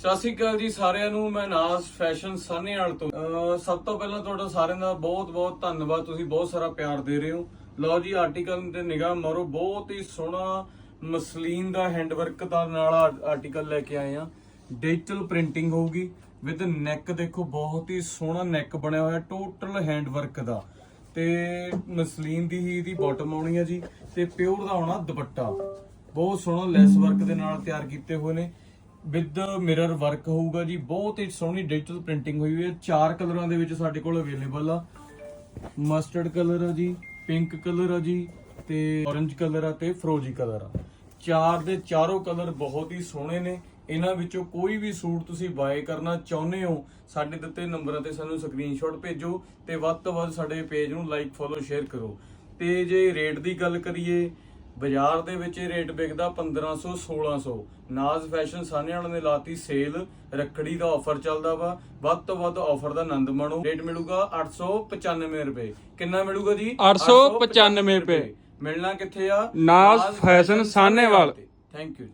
ਸਤਿ ਸ਼੍ਰੀ ਅਕਾਲ ਜੀ ਸਾਰਿਆਂ ਨੂੰ, ਮੈਂ ਨਾਸ ਫੈਸ਼ਨ ਸਾਹਨੇਵਾਲ ਤੋਂ। ਸਭ ਤੋਂ ਪਹਿਲਾਂ ਤੁਹਾਡਾ ਸਾਰਿਆਂ ਦਾ ਬਹੁਤ-ਬਹੁਤ ਧੰਨਵਾਦ, ਤੁਸੀਂ ਬਹੁਤ ਸਾਰਾ ਪਿਆਰ ਦੇ ਰਹੇ ਹੋ। ਲਓ ਜੀ ਆਰਟੀਕਲ ਤੇ ਨਿਗਾਹ ਮਾਰੋ, ਬਹੁਤ ਹੀ ਸੋਹਣਾ ਮਸਲੀਨ ਦਾ ਹੈਂਡਵਰਕ ਦਾ ਨਾਲ ਆਰਟੀਕਲ ਲੈ ਕੇ ਆਏ ਆ ਡਿਜੀਟਲ ਪ੍ਰਿੰਟਿੰਗ ਹੋਊਗੀ ਵਿਦ ਨੈਕ ਦੇਖੋ, ਬਹੁਤ ਹੀ ਸੋਹਣਾ ਨੈਕ ਬਣਿਆ ਹੋਇਆ ਟੋਟਲ ਹੈਂਡਵਰਕ ਦਾ। ਤੇ ਮਸਲੀਨ ਦੀ ਹੀ ਇਹਦੀ ਬਾਟਮ ਆਉਣੀ ਹੈ ਜੀ, ਤੇ ਪਿਓਰ ਦਾ ਆਉਣਾ ਦੁਪੱਟਾ। ਬਹੁਤ ਸੋਹਣਾ ਲੈਸ ਵਰਕ ਦੇ ਨਾਲ ਤਿਆਰ ਕੀਤੇ ਹੋਏ ਨੇ। ਵਿਦ ਮਿਰਰ ਵਰਕ ਹੋਊਗਾ ਜੀ। ਬਹੁਤ ਹੀ ਸੋਹਣੀ ਡਿਜੀਟਲ ਪ੍ਰਿੰਟਿੰਗ ਹੋਈ ਹੋਈ ਹੈ। ਚਾਰ ਕਲਰਾਂ ਦੇ ਵਿੱਚ ਸਾਡੇ ਕੋਲ ਅਵੇਲੇਬਲ ਆ। ਮਸਟਰਡ ਕਲਰ ਆ ਜੀ ਪਿੰਕ ਕਲਰ ਆ ਜੀ ਤੇ ਔਰੰਜ ਕਲਰ ਆ ਤੇ ਫਰੋਜੀ ਕਲਰ ਆ। ਚਾਰ ਦੇ ਚਾਰੋਂ ਕਲਰ ਬਹੁਤ ਹੀ ਸੋਹਣੇ ਨੇ। ਇਹਨਾਂ ਵਿੱਚੋਂ ਕੋਈ ਵੀ ਸੂਟ ਤੁਸੀਂ ਬਾਏ ਕਰਨਾ ਚਾਹੁੰਦੇ ਹੋ, ਸਾਡੇ ਦਿੱਤੇ ਨੰਬਰਾਂ ਤੇ ਸਾਨੂੰ ਸਕਰੀਨਸ਼ਾਟ ਭੇਜੋ ਤੇ ਵੱਧ ਤੋਂ ਵੱਧ ਸਾਡੇ ਪੇਜ ਨੂੰ ਲਾਈਕ ਫੋਲੋ ਸ਼ੇਅਰ ਕਰੋ। ਤੇ ਜੇ ਰੇਟ ਦੀ ਗੱਲ ਕਰੀਏ ਬਾਜ਼ਾਰ ਦੇ ਵਿੱਚ ਇਹ ਰੇਟ ਵਿਕਦਾ 1500 1600 ਨਾਜ਼ ਫੈਸ਼ਨ ਸਾਹਨੇਵਾਲ ਨੇ ਲਾਤੀ ਸੇਲ ਰੱਖੜੀ ਦਾ ਆਫਰ ਚੱਲਦਾ ਵਾ। ਵੱਧ ਤੋਂ ਵੱਧ ਆਫਰ ਦਾ ਆਨੰਦ ਮਾਣੋ। ਰੇਟ ਮਿਲੂਗਾ 895 ਰੁਪਏ। ਕਿੰਨਾ ਮਿਲੂਗਾ ਜੀ? 895 ਰੁਪਏ। ਮਿਲਣਾ ਕਿੱਥੇ ਆ? Naaz fashion Sahnewal. Thank you